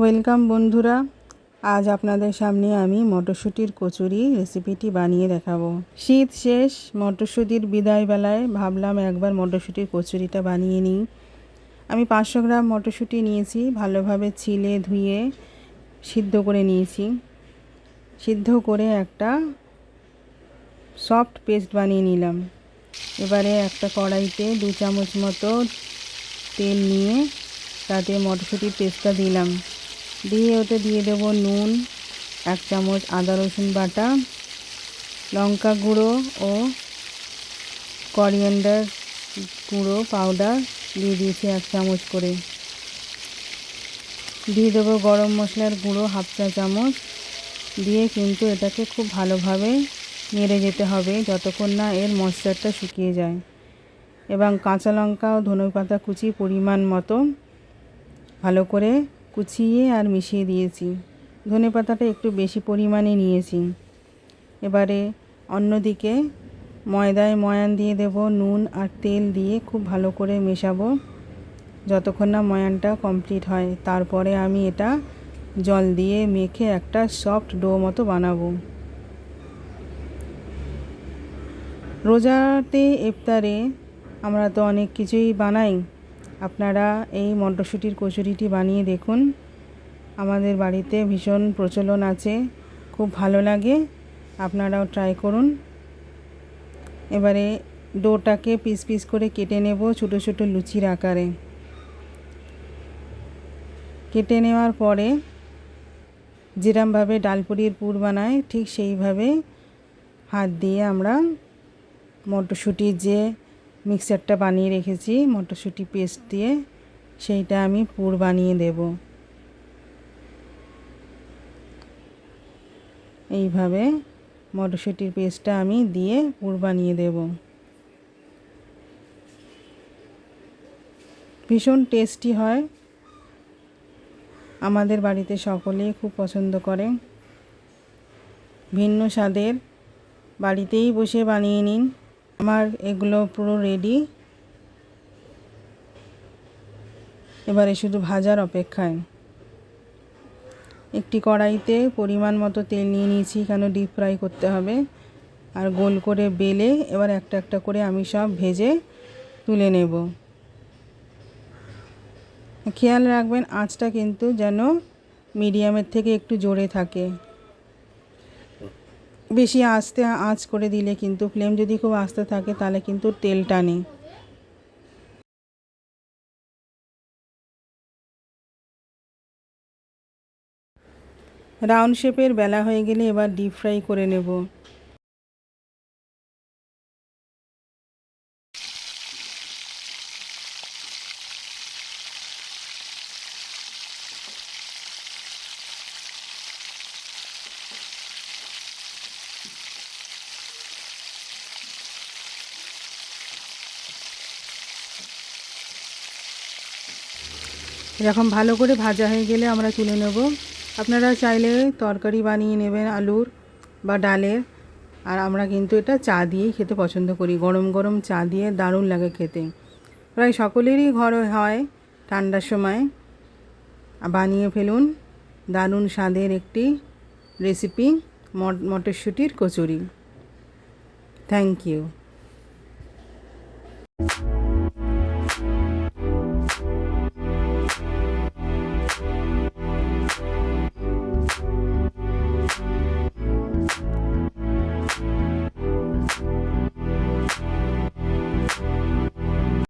Welcome বন্ধুরা, আজ আপনাদের সামনে আমি মটরশুঁটির কচুরি রেসিপিটি বানিয়ে দেখাবো। শীত শেষ, মটরশুঁটির বিদায় বেলায় ভাবলাম একবার মটরশুঁটির কচুরিটা বানিয়ে নিই। আমি পাঁচশো গ্রাম মটরশুঁটি নিয়েছি, ভালোভাবে ছিলে ধুয়ে সিদ্ধ করে নিয়েছি। সিদ্ধ করে একটা সফট পেস্ট বানিয়ে নিলাম। এবারে একটা কড়াইতে দু চামচ মতো তেল নিয়ে তাতে মটরশুঁটির পেস্টটা দিলাম। দিয়ে ওতে দিয়ে দেবো নুন, এক চামচ আদা রসুন বাটা, লঙ্কা গুঁড়ো ও করিয়েন্ডার গুঁড়ো পাউডার দিয়ে দিয়েছি এক চামচ করে। দিয়ে দেবো গরম মশলার গুঁড়ো হাফ চা চামচ। দিয়ে কিন্তু এটাকে খুব ভালোভাবে নেড়ে যেতে হবে যতক্ষণ না এর মশলাটা শুকিয়ে যায়। এবং কাঁচা লঙ্কা ও ধনে পাতা কুচি পরিমাণ মতো ভালো করে কুচিয়ে আর মিশিয়ে দিয়েছি। ধনে পাতাটা একটু বেশি পরিমাণে নিয়েছি। এবারে অন্যদিকে ময়দায় ময়ান দিয়ে দেব নুন আর তেল দিয়ে খুব ভালো করে মেশাবো। যতক্ষণ না ময়ানটা কমপ্লিট হয়, তারপরে আমি এটা জল দিয়ে মেখে একটা সফট ডো মতো বানাবো। রোজাতে, ইফতারে আমরা তো অনেক কিছুই বানাই। আপনারা এই মটরশুঁটির কচুরিটি বানিয়ে দেখুন। আমাদের বাড়িতে ভীষণ প্রচলন আছে, খুব ভালো লাগে। আপনারাও ট্রাই করুন। এবারে ডোটাকে পিস পিস করে কেটে নেব ছোটো ছোটো লুচির আকারে। কেটে নেওয়ার পরে যেরমভাবে ডালপুরির পুর বানায়, ঠিক সেইভাবে হাত দিয়ে আমরা মটরশুঁটির যে মিক্সারটা বানিয়ে রেখেছি, মটরশুঁটি পেস্ট দিয়ে। সেইটা আমি পুর বানিয়ে দেব। এইভাবে মটরশুঁটির পেস্টটা আমি দিয়ে পুর বানিয়ে দেব। ভীষণ টেস্টি হয়। আমাদের বাড়িতে সকলেই খুব পছন্দ করে। ভিন্ন স্বাদের বাড়িতেই বসে বানিয়ে নিন। আমার এগুলো পুরো রেডি এবারে শুধু ভাজার অপেক্ষায়। একটি কড়াইতে পরিমাণ মতো তেল নিয়ে নিয়েছি, কেন ডিপ ফ্রাই করতে হবে। আর গোল করে বেলে এবার একটা একটা করে আমি সব ভেজে তুলে নেব। খেয়াল রাখবেন, আঁচটা কিন্তু যেন মিডিয়ামের থেকে একটু জোরে থাকে। বেশি আস্তে আঁচ করে দিলে কিন্তু ফ্লেম যদি খুব আস্তে থাকে, তাহলে কিন্তু তেল টানে রাউন্ড শেপের বেলা হয়ে গেলে এবার ডিপ ফ্রাই করে নেব। এরকম ভালো করে ভাজা হয়ে গেলে আমরা তুলে নেব। আপনারা চাইলে তরকারি বানিয়ে নেবেন আলুর বা ডালের। আর আমরা কিন্তু এটা চা দিয়েই খেতে পছন্দ করি। গরম গরম চা দিয়ে দারুণ লাগে খেতে। প্রায় সকলেরই ঘর হয় ঠান্ডার সময়। বানিয়ে ফেলুন দারুণ স্বাদের একটি রেসিপি মটরশুঁটির কচুরি। Thank you